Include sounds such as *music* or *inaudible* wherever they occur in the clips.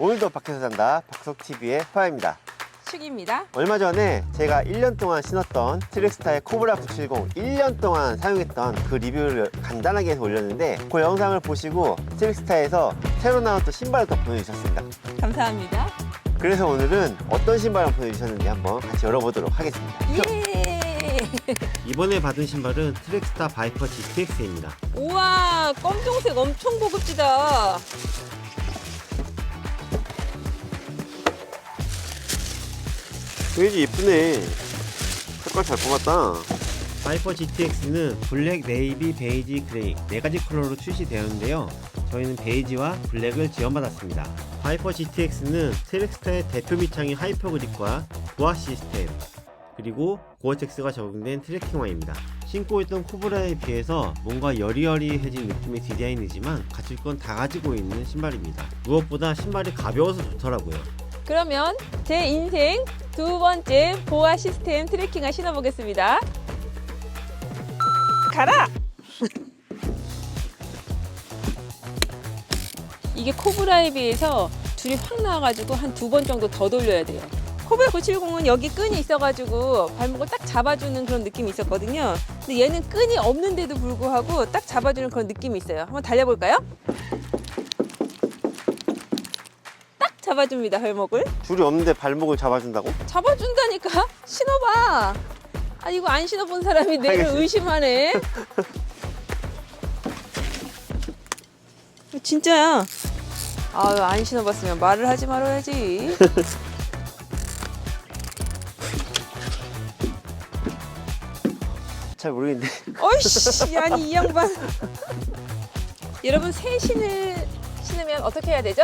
오늘도 밖에서 잔다 박석TV의 파입니다. 축입니다. 얼마 전에 제가 1년 동안 신었던 트랙스타의 코브라 970 1년 동안 사용했던 그 리뷰를 간단하게 해서 올렸는데 그 영상을 보시고 트랙스타에서 새로 나온 또 신발을 또 보내주셨습니다. 감사합니다. 그래서 오늘은 어떤 신발을 보내주셨는지 한번 같이 열어보도록 하겠습니다. 예! 이번에 받은 신발은 트랙스타 바이퍼 GTX입니다. 우와, 검정색 엄청 고급지다. 되게 예쁘네. 색깔 잘 뽑았다. 바이퍼 GTX는 블랙, 네이비, 베이지, 그레이 네 가지 컬러로 출시되었는데요. 저희는 베이지와 블랙을 지원받았습니다. 바이퍼 GTX는 트랙스타의 대표 밑창인 하이퍼 그립과 부하 시스템 그리고 고어텍스가 적용된 트레킹화입니다. 신고 있던 코브라에 비해서 뭔가 여리여리해진 느낌의 디자인이지만 갖출 건 다 가지고 있는 신발입니다. 무엇보다 신발이 가벼워서 좋더라고요. 그러면 제 인생 두 번째 보아 시스템 트래킹을 신어보겠습니다. 가라! 이게 코브라에 비해서 줄이 확 나와가지고 한 두 번 정도 더 돌려야 돼요. 코브라 970은 여기 끈이 있어가지고 발목을 딱 잡아주는 그런 느낌이 있었거든요. 근데 얘는 끈이 없는데도 불구하고 딱 잡아주는 그런 느낌이 있어요. 한번 달려볼까요? 딱 잡아줍니다, 발목을. 줄이 없는데 발목을 잡아준다고? 잡아준다니까 신어봐 아 이거 안 신어본 사람이 내를 알겠어요. 의심하네 *laughs* 이거 진짜야 아유 안 신어봤으면 말을 하지 말아야지 *laughs* 잘 모르겠는데. 어이씨 *laughs* 아니 이 양반 여러분 새 신을 신으면 어떻게 해야 되죠?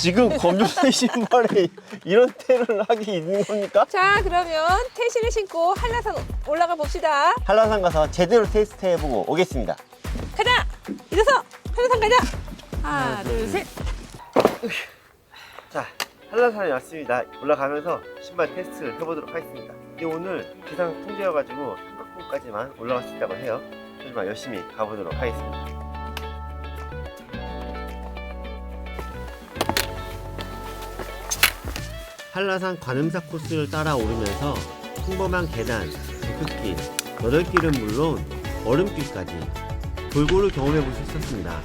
지금 검정색 신발에 이런 테를 하기 있는 겁니까? 자 그러면 태신을 신고 한라산 올라가 봅시다 한라산 가서 제대로 테스트 해보고 오겠습니다. 가자 일어서 한라산 가자 하나 둘 셋 자, 한라산에 왔습니다. 올라가면서 신발 테스트를 해보도록 하겠습니다. 근데 오늘 기상 통제여가지고 한각봉까지만 올라갈 수 있다고 해요. 하지만 열심히 가보도록 하겠습니다. 한라산 관음사 코스를 따라 오르면서 평범한 계단, 데크길, 너덜길은 물론 얼음길까지 골고루 경험해 볼 수 있었습니다.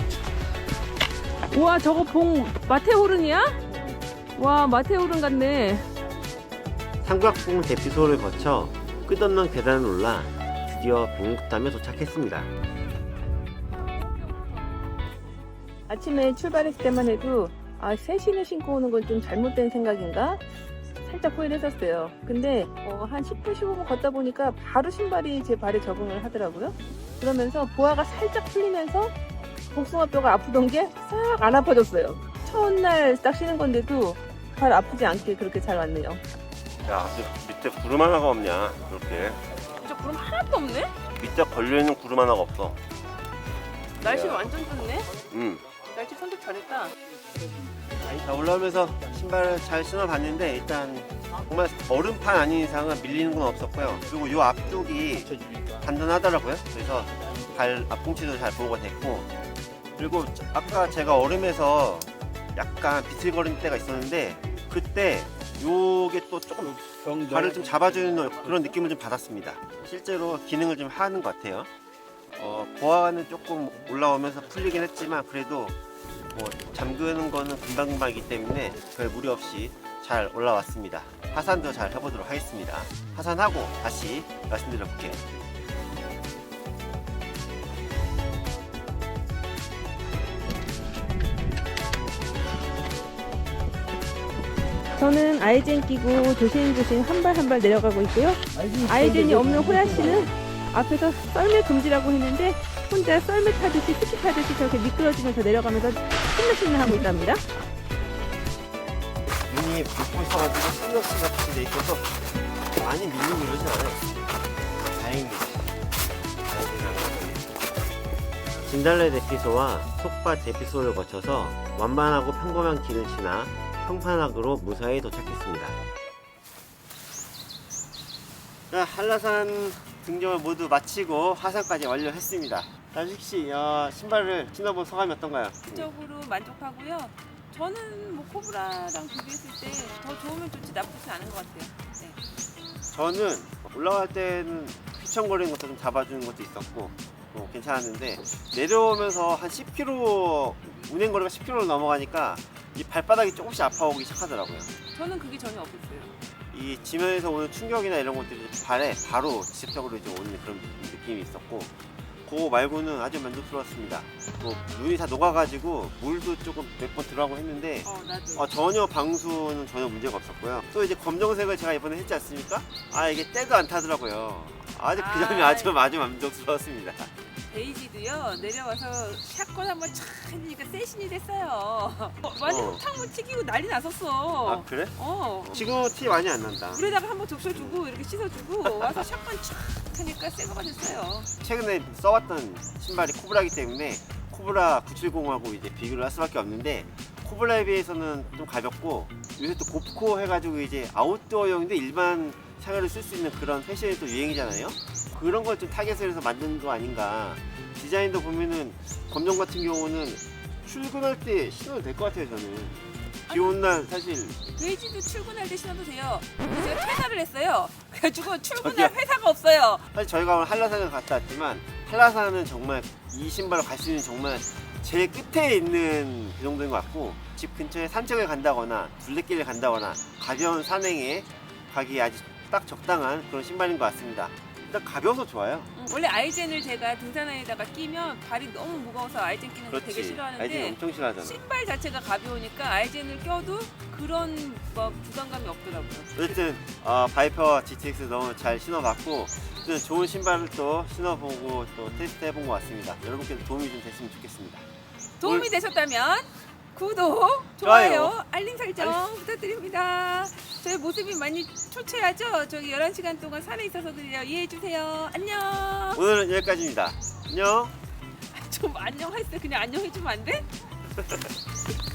우와 저거 봉 마테오른이야? 와 마테오른 같네 삼각봉 대피소를 거쳐 끝없는 계단을 올라 드디어 봉국담에 도착했습니다. 아침에 출발했을 때만 해도 아 새 신을 신고 오는 건 좀 잘못된 생각인가? 살짝 후회를 했었어요 근데 어, 한 10분 15분 걷다 보니까 바로 신발이 제 발에 적응을 하더라고요 그러면서 보아가 살짝 풀리면서 복숭아뼈가 아프던 게 싹 안 아파졌어요 첫날 딱 신은 건데도 발 아프지 않게 그렇게 잘 왔네요 야, 밑에 구름 하나가 없냐, 그렇게. 진짜 구름 하나도 없네? 밑에 걸려있는 구름 하나가 없어. 날씨 야. 완전 좋네 음. 날씨 선택 잘했다 자, 올라오면서 신발을 잘 신어봤는데, 일단 정말 얼음판 아닌 이상은 밀리는 건 없었고요. 그리고 이 앞쪽이 단단하더라고요. 그래서 발 앞꿈치도 잘 보호가 됐고, 그리고 아까 제가 얼음에서 약간 비틀거리는 때가 있었는데, 그때 요게 또 조금 발을 좀 잡아주는 그런 느낌을 좀 받았습니다. 실제로 기능을 좀 하는 것 같아요. 어, 보아는 조금 올라오면서 풀리긴 했지만 그래도 뭐 잠그는 거는 금방금방이기 때문에 별 무리 없이 잘 올라왔습니다. 하산도 잘 해보도록 하겠습니다. 하산하고 다시 말씀드려 볼게요. 저는 아이젠 끼고 조심조심 한 발 한 발 내려가고 있고요. 아이젠이 없는 호야 씨는 앞에서 썰매 금지라고 했는데 혼자 썰매 타듯이 스키 타듯이 저렇게 미끄러지면서 내려가면서 신나신나 하고 있답니다. 눈이 붓고 있어가지고 슬러시 같은 데 있어서 많이 밀리고 이러진 않아요. 다행입니다. 진달래 대피소와 속밭 대피소를 거쳐서 완만하고 평범한 길을 지나 평판악으로 무사히 도착했습니다. 자, 한라산 등정을 모두 마치고 하산까지 완료했습니다. 나식 씨, 어, 신발을 신어본 소감이 어떤가요? 적으로 만족하고요. 저는 뭐 코브라랑 비교했을 때 더 좋으면 좋지 나쁘지 않은 것 같아요. 네. 저는 올라갈 때는 휘청거리는 것도 좀 잡아주는 것도 있었고 뭐 괜찮았는데 내려오면서 한 10km 운행 거리가 10km 넘어가니까 이 발바닥이 조금씩 아파오기 시작하더라고요. 저는 그게 전혀 없었어요. 이 지면에서 오는 충격이나 이런 것들이 발에 바로 직접적으로 이제 오는 그런 느낌이 있었고 그거 말고는 아주 만족스러웠습니다. 뭐 눈이 다 녹아가지고 물도 조금 몇 번 들어가고 했는데 어, 나도. 어, 전혀 방수는 전혀 문제가 없었고요. 또 이제 검정색을 제가 이번에 했지 않습니까? 아 이게 때도 안 타더라고요. 아주 그 점이 아, 아주 아주 만족스러웠습니다. 베이지도요 내려와서 샷건 한번 촥 하니까 세신이 됐어요. 어, 완전 어. 흙탕물 튀기고 난리 났었어. 아 그래? 어. 지금은 티 많이 안 난다. 물에다가 한번 적셔주고 이렇게 씻어주고 와서 샷건 촥 하니까 새 거가 됐어요. 최근에 써왔던 신발이 코브라기 때문에 코브라 970하고 이제 비교를 할 수밖에 없는데 코브라에 비해서는 좀 가볍고 요새 또 곱코 해가지고 이제 아웃도어용인데 일반 생활을 쓸 수 있는 그런 패션이 또 유행이잖아요. 그런 걸 좀 타겟을 해서 만든 거 아닌가. 디자인도 보면은 검정 같은 경우는 출근할 때 신어도 될 것 같아요 저는. 비 오는 날 사실 베이지도 출근할 때 신어도 돼요. 근데 제가 퇴사를 했어요. *laughs* 그래가지고 출근할 저기요. 회사가 없어요. 사실 저희가 오늘 한라산을 갔다 왔지만 한라산은 정말 이 신발로 갈 수 있는 정말 제일 끝에 있는 그 정도인 것 같고 집 근처에 산책을 간다거나 둘레길을 간다거나 가벼운 산행에 가기에 아주 딱 적당한 그런 신발인 것 같습니다. 일단 가벼워서 좋아요. 음, 원래 아이젠을 제가 등산화에다가 끼면 발이 너무 무거워서 아이젠 끼는 거 되게 싫어하는데 엄청 싫어하잖아. 신발 자체가 가벼우니까 아이젠을 껴도 그런 뭐 부담감이 없더라고요. 어쨌든 어, 바이퍼 GTX 너무 잘 신어봤고 어쨌든 좋은 신발을 또 신어보고 또 테스트 해본 것 같습니다. 여러분께도 도움이 좀 됐으면 좋겠습니다. 도움이 오늘- 되셨다면 구독, 좋아요. 좋아요, 알림 설정 부탁드립니다. 저희 모습이 많이 초췌하죠? 저기 11시간 동안 산에 있어서들요. 이해해주세요. 안녕. 오늘은 여기까지입니다. 안녕. 좀 안녕했어요. 그냥 안녕해주면 안 돼? *laughs*